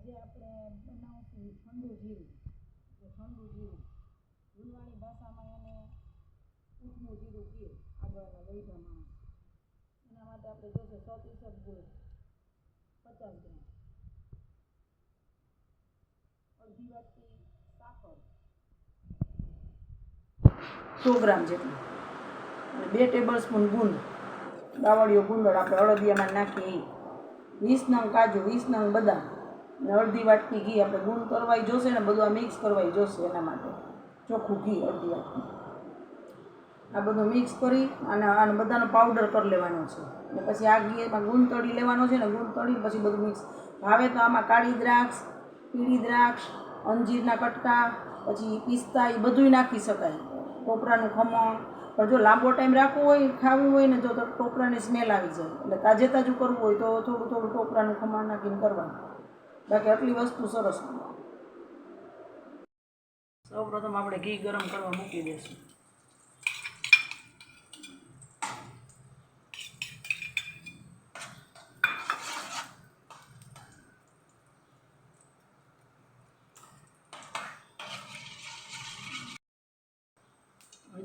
આજે આપણે બનાવશું ઠંડુ જીરું. તો ઠંડુ જીરું. ભૂલવાણી ભાષામાં એને ઊંટનું જીરું કીએ આગળના વૈધા માણસ એના માટે આપણે જોશે સો ત્રીસક ગોળ પચાસ ગ્રામ. અડધી વાટકી સાકર. સો ગ્રામ જેટલું. અને બે ટેબલ સ્પૂન ગુંદ. બાવળીઓ ગુંદળ આપણે અળદિયામાં નાખીએ. વીસ નંગ કાજુ, વીસ નંગ બદામ. અને અડધી વાટકી ઘી આપણે ગુણ કરવાય જોશે ને બધું આ મિક્સ કરવાય જોશે એના માટે. ચોખ્ખું ઘી અડધી વાટકી. આ બધું મિક્સ કરી અને આને બધાનો પાવડર કરી લેવાનો છે. અને પછી આ ઘી એમાં ગુણ તળી લેવાનો છે ને ગુણ તળી પછી બધું મિક્સ ભાવે તો આમાં કાળી દ્રાક્ષ, પીળી દ્રાક્ષ, અંજીરના કટકા, પછી પિસ્તા એ બધુંય નાખી શકાય. ટોપરાનું ખમણ. પણ જો લાંબો ટાઈમ રાખવું હોય, ખાવું હોય ને જો તો ટોપરાની સ્મેલ આવી જાય. એટલે તાજે તાજું કરવું હોય તો થોડું થોડું ટોપરાનું ખમણ નાખીને કરવાનું. બાકી આટલી વસ્તુ સરસ સૌ પ્રથમ આપણે ઘી ગરમ કરવા મૂકી દઈશું.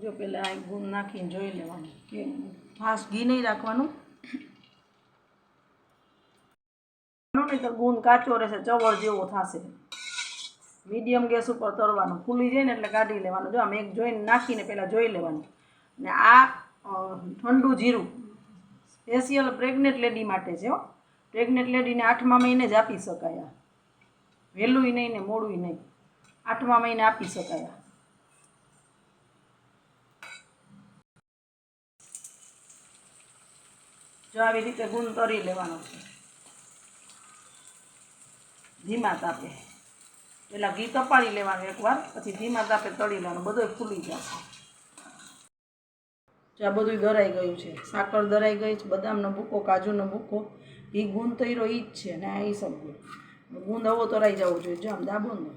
જો પહેલાં આ ગુણ નાખીને જોઈ લેવાનું. કે ફાસ્ટ ઘી નહીં રાખવાનું. તો ગુણ કાચો રહેશે, ચવળ જેવો થશે. મીડિયમ ગેસ ઉપર તરવાનું ફૂલી જાય ને એટલે કાઢી લેવાનું. જો આમ એક જોઈને નાખીને પહેલાં જોઈ લેવાનું. ને આ ઠંડુ જીરું. સ્પેશિયલ પ્રેગ્નેન્ટ લેડી માટે છે, હો. પ્રેગ્નેન્ટ લેડીને આઠમા મહિને જ આપી શકાય આ. વહેલુંય નહીં ને મોડુંય નહીં. આઠમા મહિને આપી શકાય જો આવી રીતે ગુણ તરી લેવાનો છે. ધીમા તાપે. પહેલાં ઘી તપાડી લેવાનું એકવાર, પછી ધીમા તાપે તળી લેવાનું બધું ફૂલી જશે. જો આ બધું દરાઈ ગયું છે. સાકર દરાઈ ગઈ છે, બદામનો ભૂકો, કાજુનો ભૂકો. એ ગુણ તૈરો એ જ છે ને આ એ સબ ગુંદ આવો તરાઈ જવો જોઈએ. જો આમ દાબો ને,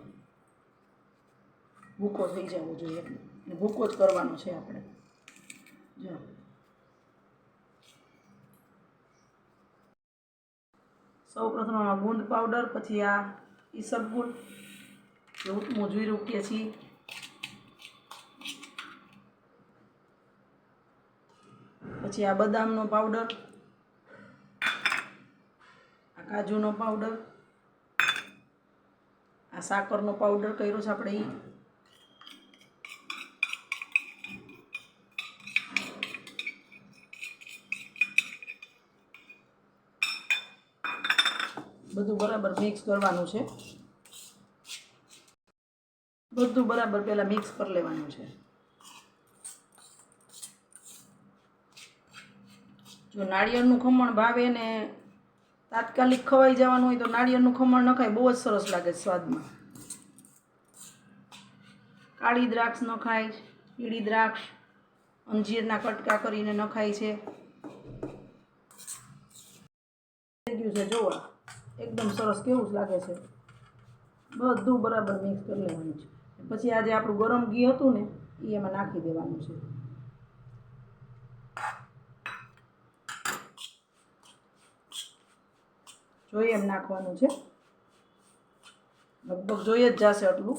ભૂકો થઈ જવો જોઈએ. ભૂકો જ કરવાનો છે આપણે. જો. સૌ પ્રથમ આમાં ગુંદ પાવડર, પછી આ ઈસબગુલ એવું મોજવી રૂકીએ છીએ પછી આ બદામનો પાવડર, આ કાજુનો પાવડર, આ સાકરનો પાવડર કર્યો છે આપણે એ બધું બરાબર મિક્સ કરવાનું છે. બધું બરાબર પહેલાં મિક્સ કરી લેવાનું છે. જો નાળિયેરનું ખમણ ભાવે ને તાત્કાલિક ખવાઈ જવાનું હોય તો નાળિયેરનું ખમણ નખાય, બહુ જ સરસ લાગે સ્વાદમાં. કાળી દ્રાક્ષ નખાય ખાય પીળી દ્રાક્ષ, અંજીરના કટકા કરીને નખાય છે, જોવા. એકદમ સરસ કેવું જ લાગે છે? બધું બરાબર મિક્સ કરી લેવાનું છે. પછી આજે આપણું ગરમ ઘી હતું ને એ એમાં નાખી દેવાનું છે. જોઈએ એમ નાખવાનું છે. લગભગ જોઈએ જ જશે આટલું.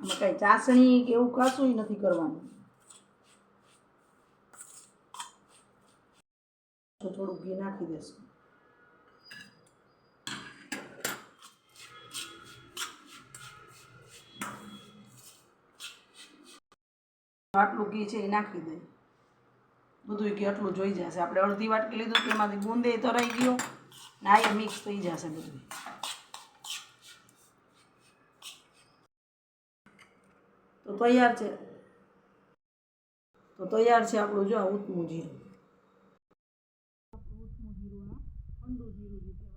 આમાં કાંઈ ચાસણી કે એવું કશું નથી કરવાનું. થોડું ઘી નાખી દેશું. આટલું ઘી છે એ નાખી દઈએ બધું ઘી આટલું જોઈ જશે. આપણે અડધી વાટકી લીધું તો એમાંથી બુંદે તરાઈ ગયો ને આ મિક્સ થઈ જશે બધું તો તૈયાર છે. તો તૈયાર છે આપણું જો આ ઉતમું જીરું ઉતમું જીરું ઠંડુ જીરું.